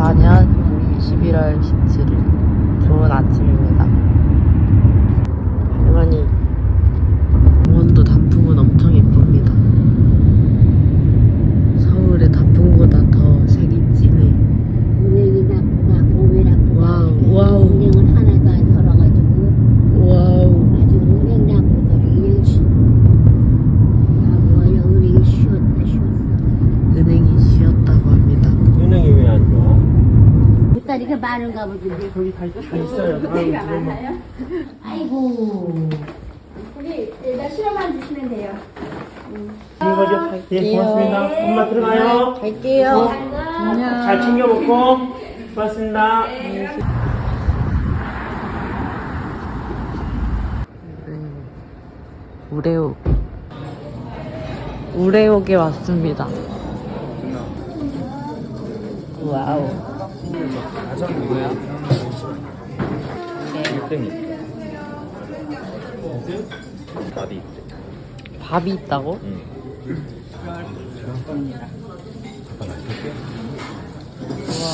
2024년 11월 17일 좋은 아침입니다. 할머니 강원도 단풍은 엄청 예쁩니다. 서울의 단풍보다 더 색이 진해. 은행이 나쁘다, 봄이 나쁘다. 와우, 이렇게 와우. 은행은 하나도 안 털어가지고 와우. 아주 은행 나쁘더니 은행 쉬. 아 뭐야 은행이 쉬었다 쉬었어. 은행이 쉬었다고 합니다. 은행이 왜 안 좋아? 보따리가 많은가 보던데 거기 갈 거. 있어요. 그러면 아이고. 우리 일단 실험만 주시면 돼요. 긴 거죠? 예, 고맙습니다. 엄마 들어가요. 갈게요. 잘 챙겨 먹고. 고맙습니다. 우레옥. 우레옥에 왔습니다. 와우. 가장 뭐야? 땡이. 밥이 있대. 밥이 있다고? 응. 우와.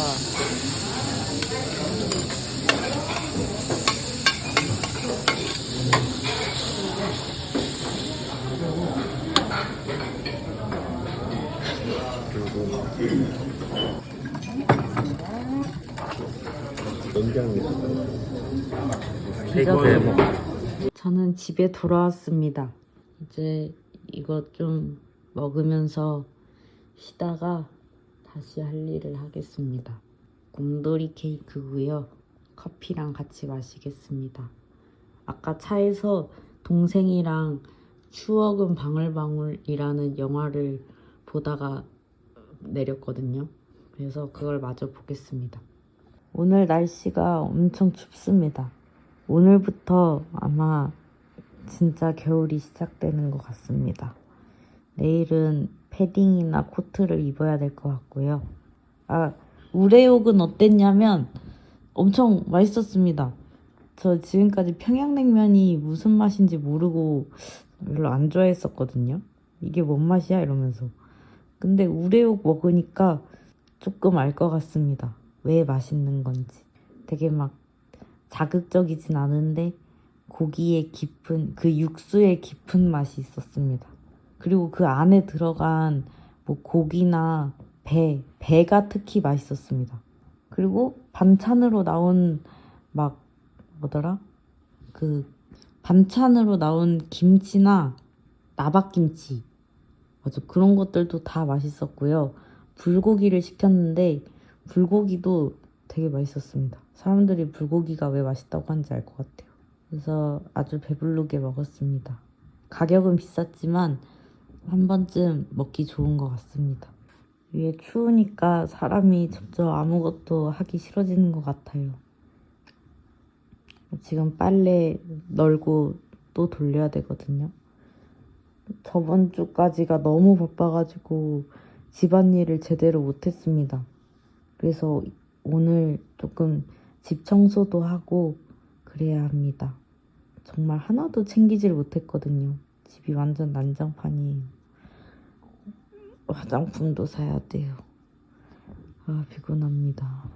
연장이 피자 해 먹어. 저는 집에 돌아왔습니다. 이제 이거 좀 먹으면서 쉬다가 다시 할 일을 하겠습니다. 곰돌이 케이크고요. 커피랑 같이 마시겠습니다. 아까 차에서 동생이랑 추억은 방울방울이라는 영화를 보다가 내렸거든요. 그래서 그걸 마저 보겠습니다. 오늘 날씨가 엄청 춥습니다. 오늘부터 아마 진짜 겨울이 시작되는 것 같습니다. 내일은 패딩이나 코트를 입어야 될 것 같고요. 아, 우레옥은 어땠냐면 엄청 맛있었습니다. 저 지금까지 평양냉면이 무슨 맛인지 모르고 별로 안 좋아했었거든요. 이게 뭔 맛이야? 이러면서. 근데 우레옥 먹으니까 조금 알 것 같습니다. 왜 맛있는 건지. 되게 막 자극적이진 않은데 고기의 깊은 그 육수의 깊은 맛이 있었습니다. 그리고 그 안에 들어간 뭐 고기나 배, 배가 특히 맛있었습니다. 그리고 반찬으로 나온 막 뭐더라? 그 반찬으로 나온 김치나 나박김치 맞아 그런 것들도 다 맛있었고요. 불고기를 시켰는데 불고기도 되게 맛있었습니다. 사람들이 불고기가 왜 맛있다고 하는지 알 것 같아요. 그래서 아주 배부르게 먹었습니다. 가격은 비쌌지만 한 번쯤 먹기 좋은 것 같습니다. 위에 추우니까 사람이 점점 아무것도 하기 싫어지는 것 같아요. 지금 빨래 널고 또 돌려야 되거든요. 저번 주까지가 너무 바빠가지고 집안일을 제대로 못했습니다. 그래서 오늘 조금 집 청소도 하고 그래야 합니다. 정말 하나도 챙기질 못했거든요. 집이 완전 난장판이에요. 화장품도 사야 돼요. 아, 피곤합니다.